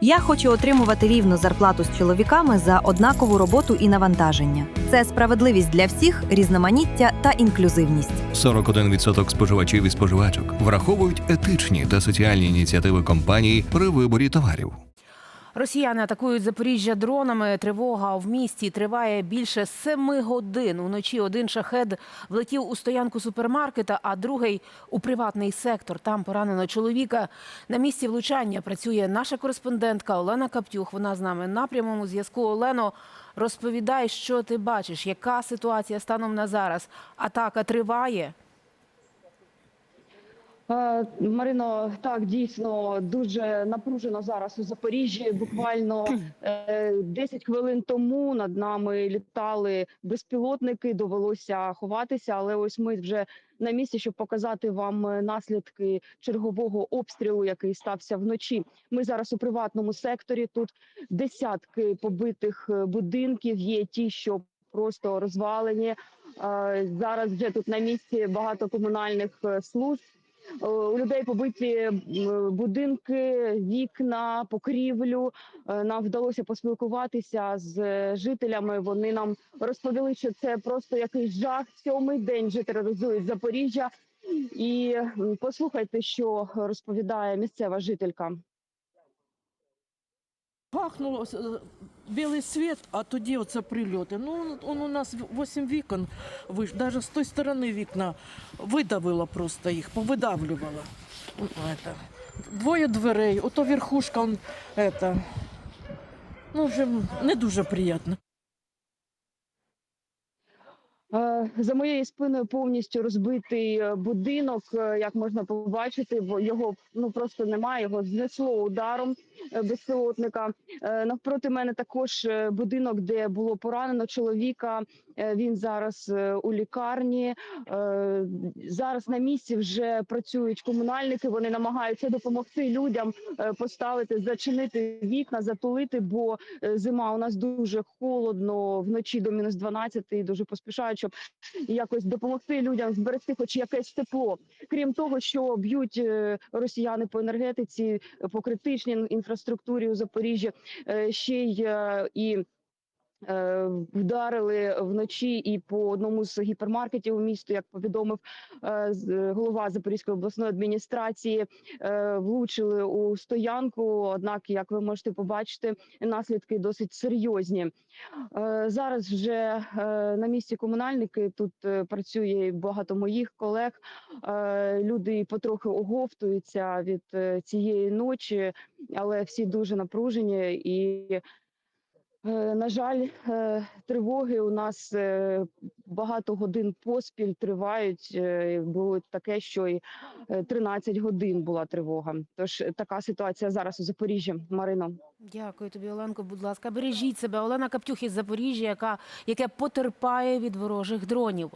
Я хочу отримувати рівну зарплату з чоловіками за однакову роботу і навантаження. Це справедливість для всіх, різноманіття та інклюзивність. 41% споживачів і споживачок враховують етичні та соціальні ініціативи компанії при виборі товарів. Росіяни атакують Запоріжжя дронами. Тривога в місті триває більше семи годин. Уночі один шахед влетів у стоянку супермаркета, а другий у приватний сектор. Там поранено чоловіка. На місці влучання працює наша кореспондентка Олена Каптюх. Вона з нами на прямому зв'язку. Олено, розповідай, що ти бачиш, яка ситуація станом на зараз. Атака триває. Е, Марино, так дійсно дуже напружено зараз у Запоріжжі. Буквально е, 10 хвилин тому над нами літали безпілотники. Довелося ховатися, але ось ми вже на місці, щоб показати вам е, наслідки чергового обстрілу, який стався вночі. Ми зараз у приватному секторі. Тут десятки побитих е, будинків. Є ті, що просто розвалені. Е, Зараз вже тут на місці багато комунальних е, служб. Е, У людей побиті будинки, вікна, покрівлю. Е, Нам вдалося поспілкуватися з жителями. Вони нам розповіли, що це просто якийсь жах. Сьомий день вже тероризують Запоріжжя. І послухайте, що розповідає місцева жителька. Пахнуло е, білий світ, а тоді оце прильоти. Ну, он у нас вісім вікон, виш, навіть з тої сторони вікна видавило просто їх, повидавлювало. Двоє дверей, ото верхушка, он, это, ну, вже не дуже приємно. Е, За моєю спиною повністю розбитий е, будинок. Е, Як можна побачити, бо його ну просто немає. Його знесло ударом безпілотника. Е, Навпроти мене також е, будинок, де було поранено чоловіка. Е, Він зараз е, у лікарні. Е, Зараз на місці вже працюють комунальники. Вони намагаються допомогти людям е, поставити, зачинити вікна, затулити, бо е, зима у нас дуже холодно вночі до мінус 12 і дуже поспішають, щоб якось допомогти людям зберегти хоч якесь тепло. Крім того, що б'ють е, росіяни по енергетиці, по критичній ін- інфраструктурі у Запоріжжі, е, ще й е, і. Е, Вдарили вночі і по одному з гіпермаркетів у місто, як повідомив е, голова Запорізької обласної адміністрації, е, влучили у стоянку. Однак, як ви можете побачити, наслідки досить серйозні. Е, Зараз вже е, на місці комунальники тут е, працює багато моїх колег. Е, Люди потрохи оговтуються від е, цієї ночі, але всі дуже напружені і. Е, На жаль, е, тривоги у нас е, багато годин поспіль тривають. Було таке, що і е, 13 годин була тривога. Тож така ситуація зараз у Запоріжжі. Марино. Дякую тобі, Оленко. Будь ласка, бережіть себе. Олена Каптюх із Запоріжжя, яка яке потерпає від ворожих дронів.